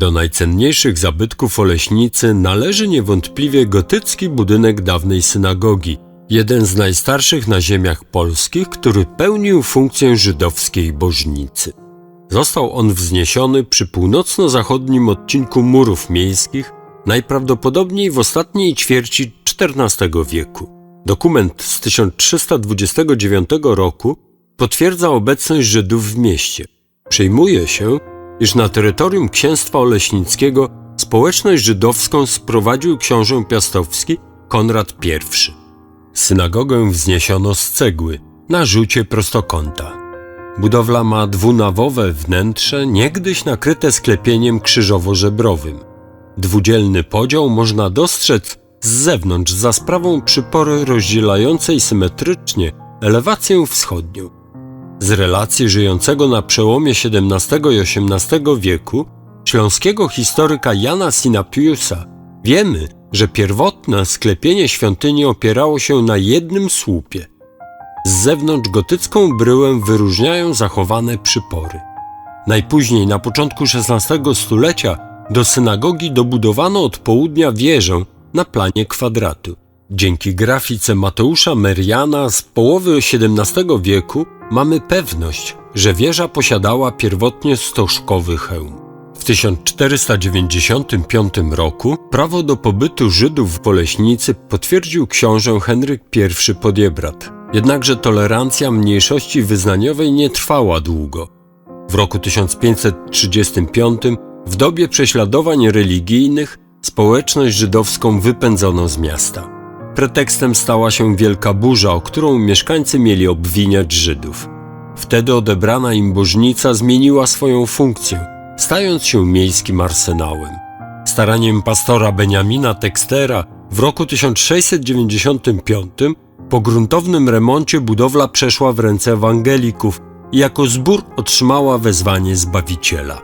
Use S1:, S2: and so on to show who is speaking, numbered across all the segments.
S1: Do najcenniejszych zabytków Oleśnicy należy niewątpliwie gotycki budynek dawnej synagogi, jeden z najstarszych na ziemiach polskich, który pełnił funkcję żydowskiej bożnicy. Został on wzniesiony przy północno-zachodnim odcinku murów miejskich, najprawdopodobniej w ostatniej ćwierci XIV wieku. Dokument z 1329 roku potwierdza obecność Żydów w mieście. Przyjmuje się, iż na terytorium księstwa oleśnickiego społeczność żydowską sprowadził książę piastowski Konrad I. Synagogę wzniesiono z cegły na rzucie prostokąta. Budowla ma dwunawowe wnętrze, niegdyś nakryte sklepieniem krzyżowo-żebrowym. Dwudzielny podział można dostrzec z zewnątrz za sprawą przypory rozdzielającej symetrycznie elewację wschodnią. Z relacji żyjącego na przełomie XVII i XVIII wieku śląskiego historyka Jana Sinapiusa wiemy, że pierwotne sklepienie świątyni opierało się na jednym słupie. Z zewnątrz gotycką bryłę wyróżniają zachowane przypory. Najpóźniej na początku XVI stulecia do synagogi dobudowano od południa wieżę na planie kwadratu. Dzięki grafice Mateusza Meriana z połowy XVII wieku mamy pewność, że wieża posiadała pierwotnie stożkowy hełm. W 1495 roku prawo do pobytu Żydów w Boleśnicy potwierdził książę Henryk I Podiebrat. Jednakże tolerancja mniejszości wyznaniowej nie trwała długo. W roku 1535 w dobie prześladowań religijnych społeczność żydowską wypędzono z miasta. Pretekstem stała się wielka burza, o którą mieszkańcy mieli obwiniać Żydów. Wtedy odebrana im bożnica zmieniła swoją funkcję, stając się miejskim arsenałem. Staraniem pastora Beniamina Textera w roku 1695 po gruntownym remoncie budowla przeszła w ręce ewangelików i jako zbór otrzymała wezwanie Zbawiciela.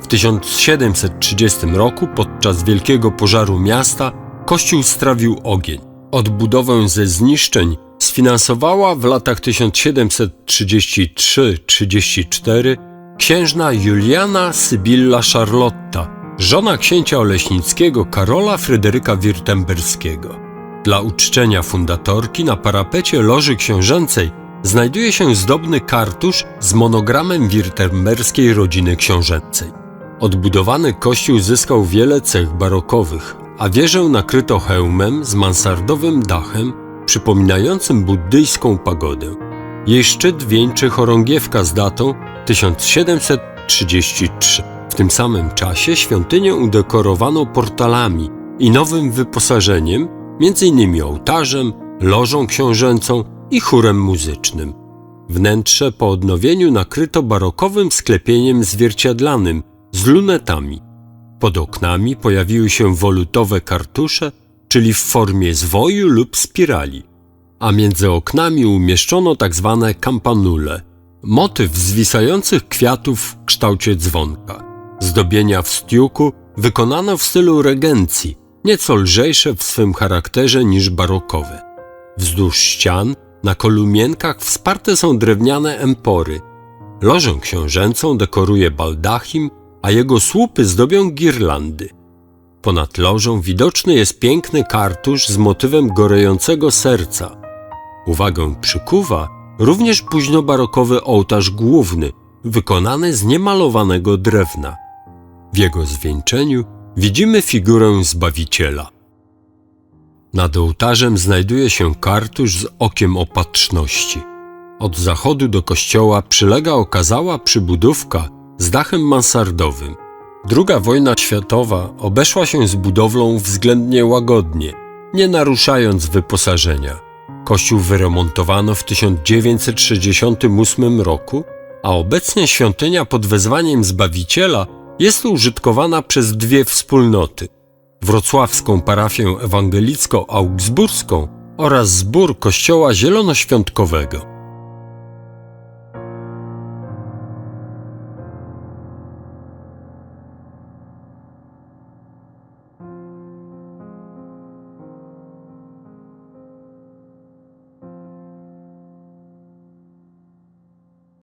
S1: W 1730 roku podczas wielkiego pożaru miasta kościół strawił ogień. Odbudowę ze zniszczeń sfinansowała w latach 1733-34 księżna Juliana Sybilla Charlotta, żona księcia oleśnickiego Karola Fryderyka Wirtemberskiego. Dla uczczenia fundatorki na parapecie loży książęcej znajduje się zdobny kartusz z monogramem wirtemberskiej rodziny książęcej. Odbudowany kościół zyskał wiele cech barokowych, a wieżę nakryto hełmem z mansardowym dachem przypominającym buddyjską pagodę. Jej szczyt wieńczy chorągiewka z datą 1733. W tym samym czasie świątynię udekorowano portalami i nowym wyposażeniem, m.in. ołtarzem, lożą książęcą i chórem muzycznym. Wnętrze po odnowieniu nakryto barokowym sklepieniem zwierciadlanym z lunetami. Pod oknami pojawiły się wolutowe kartusze, czyli w formie zwoju lub spirali, a między oknami umieszczono. Tak kampanule, motyw zwisających kwiatów w kształcie dzwonka. Zdobienia w stiuku wykonano w stylu regencji, nieco lżejsze w swym charakterze niż barokowe. Wzdłuż ścian na kolumienkach wsparte są drewniane empory. Lożę książęcą dekoruje baldachim, a jego słupy zdobią girlandy. Ponad lożą widoczny jest piękny kartusz z motywem gorejącego serca. Uwagę przykuwa również późnobarokowy ołtarz główny, wykonany z niemalowanego drewna. W jego zwieńczeniu widzimy figurę Zbawiciela. Nad ołtarzem znajduje się kartusz z okiem opatrzności. Od zachodu do kościoła przylega okazała przybudówka z dachem mansardowym. Druga wojna światowa obeszła się z budowlą względnie łagodnie, nie naruszając wyposażenia. Kościół wyremontowano w 1968 roku, a obecnie świątynia pod wezwaniem Zbawiciela jest użytkowana przez dwie wspólnoty: wrocławską parafię ewangelicko-augsburską oraz zbór Kościoła Zielonoświątkowego.